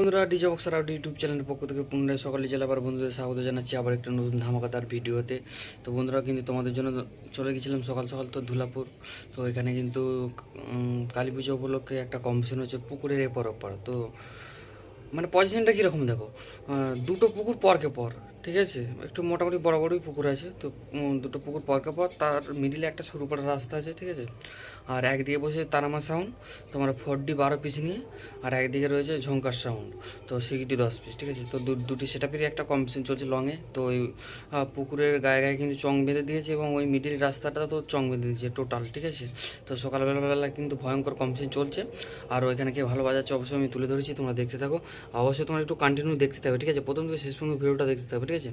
বন্ধুরা, DJ boxer out YouTube চ্যানেলের পক্ষ থেকে পুনরায় সকালে জেলাবার বন্ধুদের স্বাগত জানাচ্ছি আবার একটা নতুন ধামাকাতার ভিডিওতে। তো বন্ধুরা, কিন্তু তোমাদের জন্য চলে গেছিলাম সকাল সকাল তো ধুলাপুর। তো এখানে কিন্তু কালী পুজো উপলক্ষে একটা কম্পিটিশন হচ্ছে পুকুরের এপর ওপর। তো মানে পজিশনটা কীরকম দেখো? দুটো পুকুর পরকে পর, ঠিক আছে? একটু মোটামুটি বড় বড়ই পুকুর আছে, তো দুটো পুকুর পরকে পর, তার মিডিলে একটা সরু করা রাস্তা আছে, ঠিক আছে? আর একদিকে বসে তারামা সাউন্ড তোমার ফোর ডি বারো পিস নিয়ে, আর একদিকে রয়েছে ঝঙ্কার সাউন্ড তো সিকিটি দশ পিস ঠিক আছে? তো দুটি সেটাপেরই একটা কম্পিটিশন চলছে লংয়ে তো ওই পুকুরের গায়ে গায়ে কিন্তু চং বেঁধে দিয়েছে এবং ওই মিডিল রাস্তাটা তো চং বেঁধে দিয়েছে টোটাল ঠিক আছে? তো সকালবেলা বেলা কিন্তু ভয়ঙ্কর কম্পিটিশন চলছে, আর ওইখানে কে ভালো বাজাচ্ছে অবশ্যই আমি তুলে ধরেছি, তোমরা দেখতে থাকো। অবশ্যই তোমরা একটু কন্টিনিউ দেখতে থাকবে, ঠিক আছে? প্রথম থেকে শেষ পর্যন্ত ভিডিওটা দেখতে থাকবে, ঠিক আছে?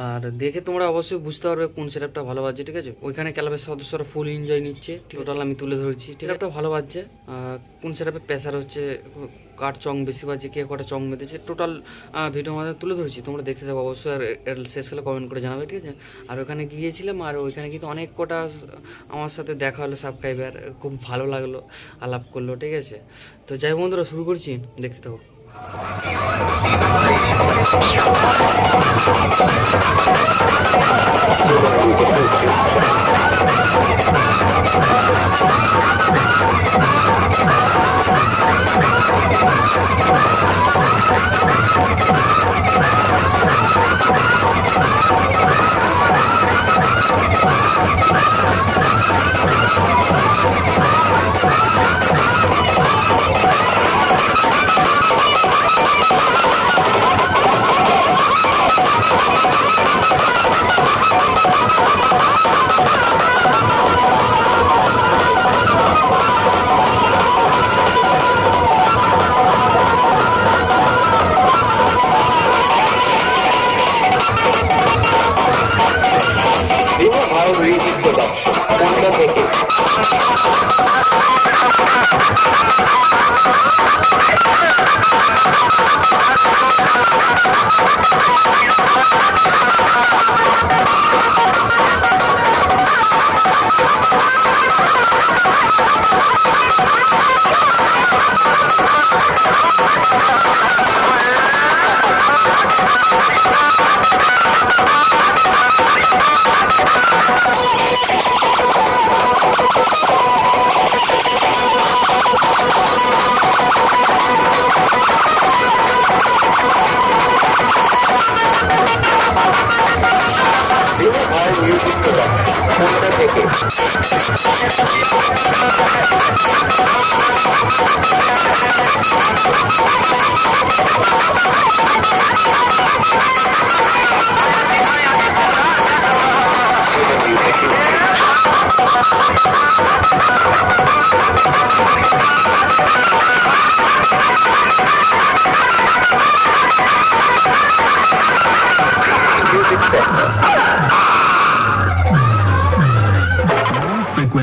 আর দেখে তোমরা অবশ্যই বুঝতে পারবে কোন সেটআপটা ভালো বাজছে, ঠিক আছে? ওইখানে ক্লাবের সদস্যরা ফুল এনজয় নিচ্ছে টোটাল আমি তুলে ধরেছি। সেটআপটা ভালো বাজছে। কোন সেটআপে প্রেসার হচ্ছে, কার চং বেশি বাজছে, কে কটা চং বেঁধেছে টোটাল ভিডিও মাধ্যমে তুলে ধরেছি। তোমরা দেখতে থাকো, অবশ্যই আর শেষ হলে কমেন্ট করে জানাবে, ঠিক আছে? আর ওখানে গিয়েছিলাম, আর ওইখানে কিন্তু অনেক কটা আমার সাথে দেখা হলো সাবস্ক্রাইবার খুব ভালো লাগল, আলাপ করল, ঠিক আছে? তো যাই বন্ধুরা, শুরু করছি, দেখতে থাকো। Zero High Music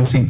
assim.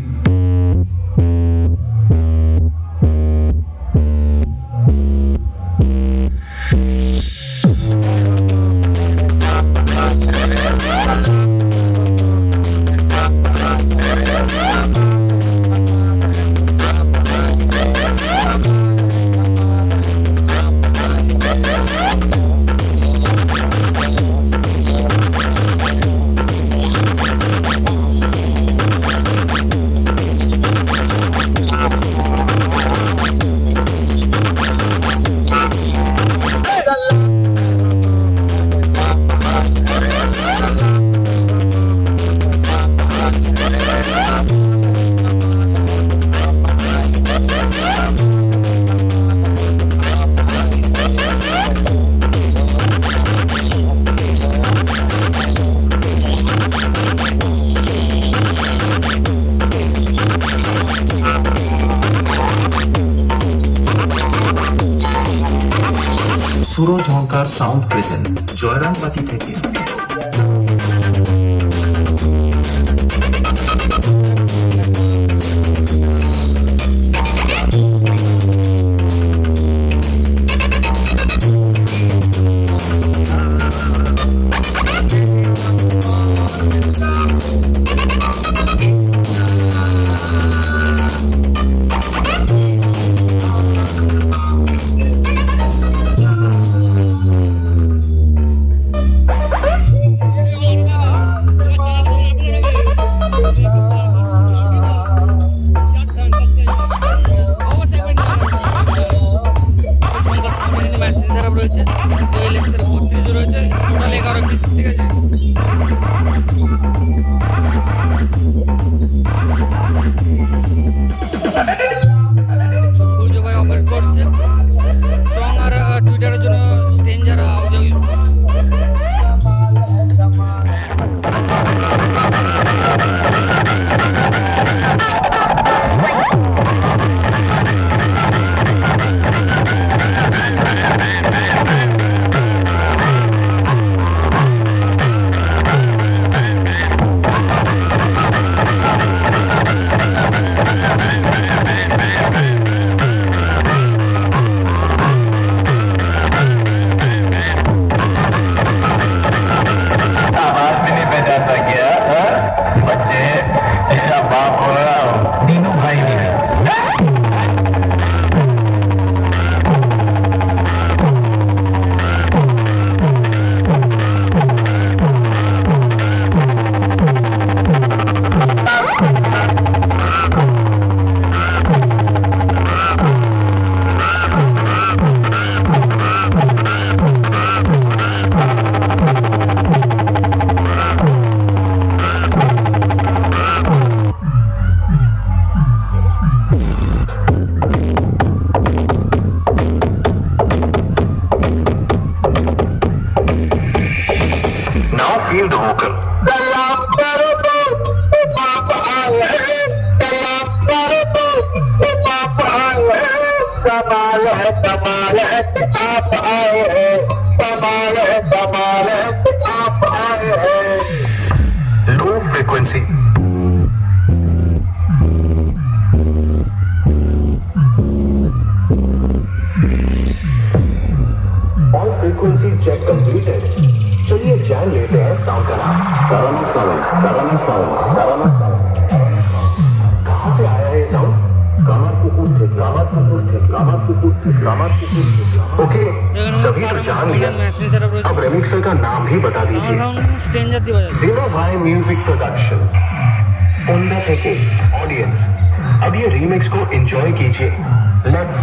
সুর ঝঙ্কার সাউন্ড প্রেজেন্ট জয়রামবাতি থেকে। कमाल है कमाल है आप आए हैं। कमाल है कमाल है आप आए हैं। Low frequency all frequency check completed चलिए जान लेते हैं साउंड का नाम। कराना साउंड कराना साउंड कराना साउंड कहाँ से आया है साउंड कामर कुकुर थे? कामर कुकुर थे? ओके सभी तो जान लिया। अब रेमिक्सर का नाम ही बता दीजिए। दिलो भाई म्यूज़िक प्रोडक्शन ऑडियंस अब ये रीमिक्स को एंजॉय कीजिए। लेट्स